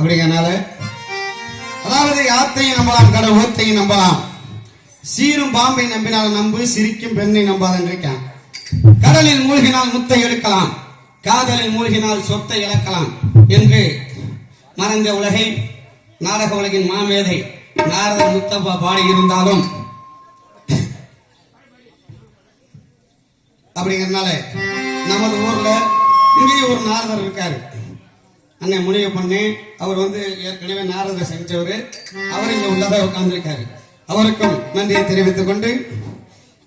அப்படிங்கிறனால அதாவது யாத்தையும் நம்பலாம் கடை ஓத்தையும் நம்பலாம். சீரும் பாம்பை நம்பினால் நம்பு சிரிக்கும் பெண்ணை நம்பாதன்றிருக்கேன் கடலில் மூழ்கினால் முத்தை எடுக்கலாம். காதலில் மூழ்கினால் சொத்தை இழக்கலாம் என்று மறைந்த உலகை நாடக உலகின் மாமேதை நாரத முத்தப்பா பாடியிருந்தாலும் அப்படிங்கிறதுனால நமது ஊர்ல இங்கேயும் ஒரு நாரதர் இருக்காரு. அண்ணன் முனிய பொண்ணு அவர் வந்து ஏற்கனவே நாரத செஞ்சவரு. அவர் இங்க உள்ளதாக உட்கார்ந்துருக்காரு. அவருக்கும் நன்றியை தெரிவித்துக் கொண்டு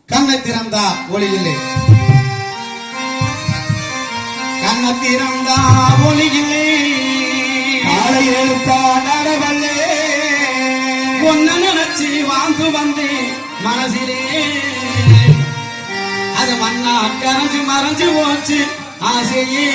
கண்ணை திறந்தா ஒளியிலே கண்ணை திறந்தா ஒளியிலே காலை எழுத்தா நடவல்லே. ஒன்ன நினைச்சி வாழ்ந்து வந்தேன் மனசிலே. அது மண்ணா கரைஞ்சு மறைஞ்சு போச்சு ஆசையே.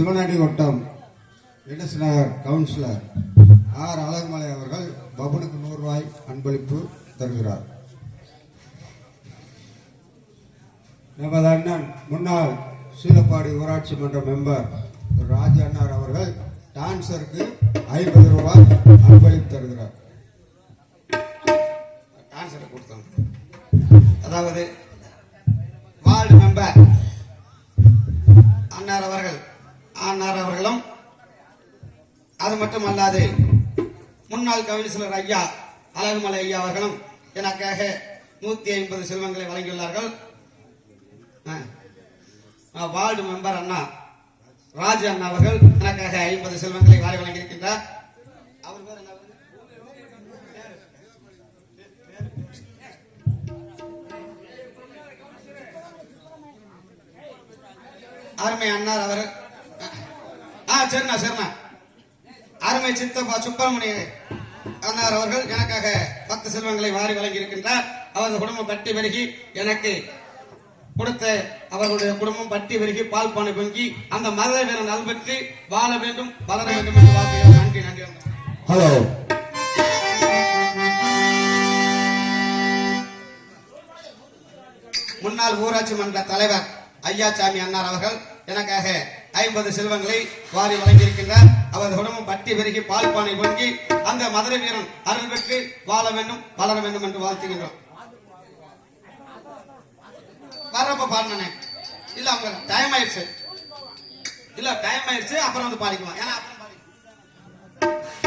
சிவனடி வட்டம் என்எஸ் கவுன்சிலர் ஆர் அழகுமலை அவர்கள் பபனுக்கு நூறு ரூபாய் அன்பளிப்பு தருகிறார். நமது அண்ணன் முன்னாள் சீலப்பாடி ஊராட்சி மன்ற மெம்பர் ராஜ அண்ணார் அவர்கள் டான்சருக்கு ஐம்பது ரூபாய் அன்பளிப்பு தருகிறார். டான்சரை கொடுத்தோம். அதாவது வார்டு மெம்பர் அன்னார் அவர்கள் ஆனார் அவர்களும் அது மட்டுமல்லாது முன்னாள் கவுன்சிலர் ஐயா அழகுமலை ஐயா அவர்களும் எனக்காக நூத்தி ஐம்பது செல்வங்களை வழங்கியுள்ளார்கள். வார்டு மெம்பர் அண்ணா ராஜ அண்ணா அவர்கள் எனக்காக ஐம்பது செல்வங்களை வாரி வழங்கியிருக்கின்றார். அவர் பேர் என்ன? அருமை அண்ணார் அவர் சரிண்ணா சரிண்ணா. அருமை சித்தப்பா சுப்பிரமணிய அண்ணார் அவர்கள் எனக்காக பத்து செல்வங்களை வாரி வழங்கி இருக்கின்றார் அவரது குடும்பம் பட்டி பெருகி எனக்கு கொடுத்த அவர்களுடைய குடும்பம் பட்டி பெருகி பால் பானை பொங்கி அந்த மத வீரன் நல்பெற்று வாழ வேண்டும் வளர வேண்டும் என்று வாழ்த்துகிறேன் நன்றி நன்றி. ஹலோ முன்னாள் ஊராட்சி மன்ற தலைவர் ஐயாசாமி அன்னார் அவர்கள் எனக்காக ஐம்பது செல்வங்களை வாரி வழங்கியிருக்கின்றார். அவரது உடம்பும் பட்டி பெருகி பால் பானை பொங்கி அந்த மதுரை வீரன் அருள் பெற்று வாழ வேண்டும் வளர வேண்டும் என்று வாழ்த்துகின்றோம். வர்றப்ப பாடினே இல்ல அவங்க டைம் ஆயிடுச்சு. இல்ல டைம் ஆயிடுச்சு அப்புறம் வந்து பாடிக்கலாம். ஏன்னா